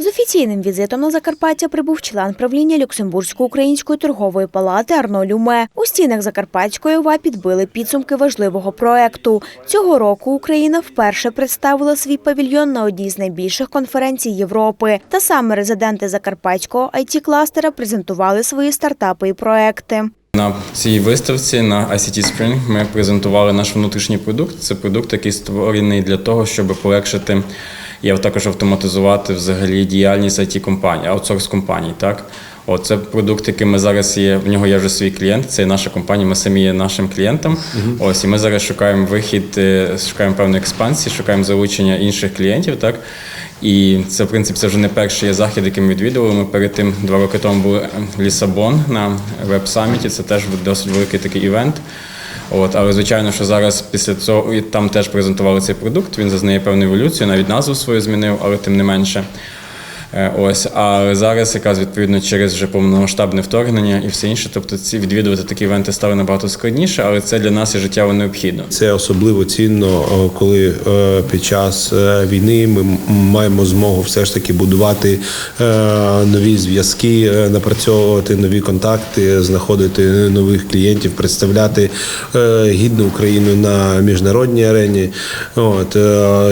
З офіційним візитом на Закарпаття прибув член правління Люксембурзько-української торгової палати Арно Люме. У стінах Закарпатської ОВА підбили підсумки важливого проекту. Цього року Україна вперше представила свій павільйон на одній з найбільших конференцій Європи. Та саме резиденти Закарпатського it кластера презентували свої стартапи і проекти. На цій виставці на ICT Spring ми презентували наш внутрішній продукт. Це продукт, який створений для того, щоб полегшити і також автоматизувати взагалі діяльність it компаній, аутсорс компаній. Так, О, це продукт, який ми зараз є. В нього є вже свій клієнт. Це наша компанія. Ми самі є нашим клієнтом. Ось і ми зараз шукаємо вихід, е, шукаємо певної експансії, шукаємо залучення інших клієнтів. Так. І це, в принципі, це вже не перший захід, який ми відвідували. Ми перед тим два роки тому були Лісабон на веб-саміті. Це теж досить великий такий івент. От, але звичайно, що зараз після цього і там теж презентували цей продукт. Він зазнає певну еволюцію, навіть назву свою змінив, але тим не менше. Е, Ось, а зараз якраз відповідно через вже повномасштабне вторгнення і все інше. Тобто ці відвідувати такі івенти стали набагато складніше, але це для нас і життєво необхідно. Це особливо цінно, коли під час е, війни ми маємо змогу все ж таки будувати е, нові зв'язки, напрацьовувати нові контакти, знаходити нових клієнтів, представляти гідну Україну на міжнародній арені. От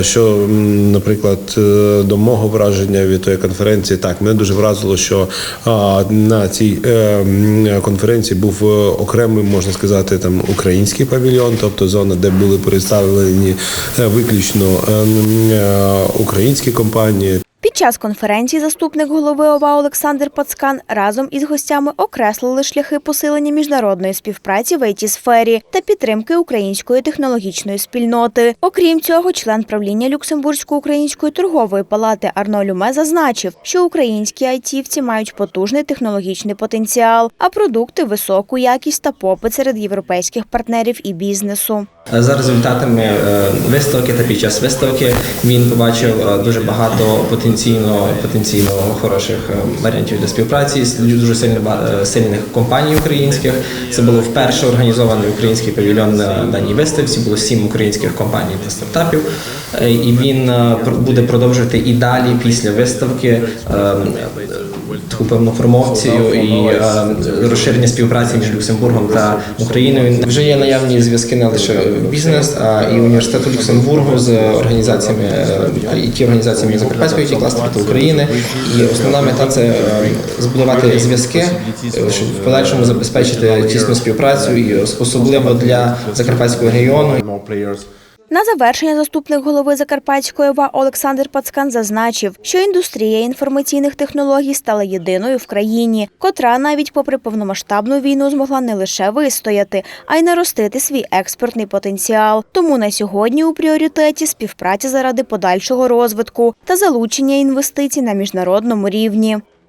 що, наприклад, до мого враження від тої конференції, так мене дуже вразило, що на цій е, конференції був е, окремий, можна сказати, там український павільйон, тобто зона, де були представлені е, виключно е, е, українські компанії. Час конференції заступник голови ОВА Олександр Пацкан разом із гостями окреслили шляхи посилення міжнародної співпраці в it сфері та підтримки української технологічної спільноти. Окрім цього, член правління Люксембурзько-української торгової палати Арно Люме зазначив, що українські айтівці мають потужний технологічний потенціал, а продукти високу якість та попит серед європейських партнерів і бізнесу. За результатами е, виставки та під час виставки він побачив е, дуже багато потенційно потенційно хороших е, варіантів для співпраці з дуже сильно е, сильних компаній українських. Це було вперше організований український павільйон на даній виставці. Було сім українських компаній та стартапів. Е, І він буде продовжувати і далі після виставки е, таку певну промоцію і е, розширення співпраці між Люксембургом та Україною. Вже є наявні зв'язки не лише бізнес, а і університету Люксембургу з організаціями е, і ті організаціями Закарпатської ті кластеру та України. І основна мета це е, збудувати зв'язки, е, щоб в подальшому забезпечити тісну співпрацю і особливо для закарпатського регіону. На завершення заступник голови Закарпатської ОВА Олександр Пацкан зазначив, що індустрія інформаційних технологій стала єдиною в країні, котра навіть попри повномасштабну війну змогла не лише вистояти, а й наростити свій експортний потенціал. Тому на сьогодні у пріоритеті співпраця заради подальшого розвитку та залучення інвестицій на міжнародному рівні.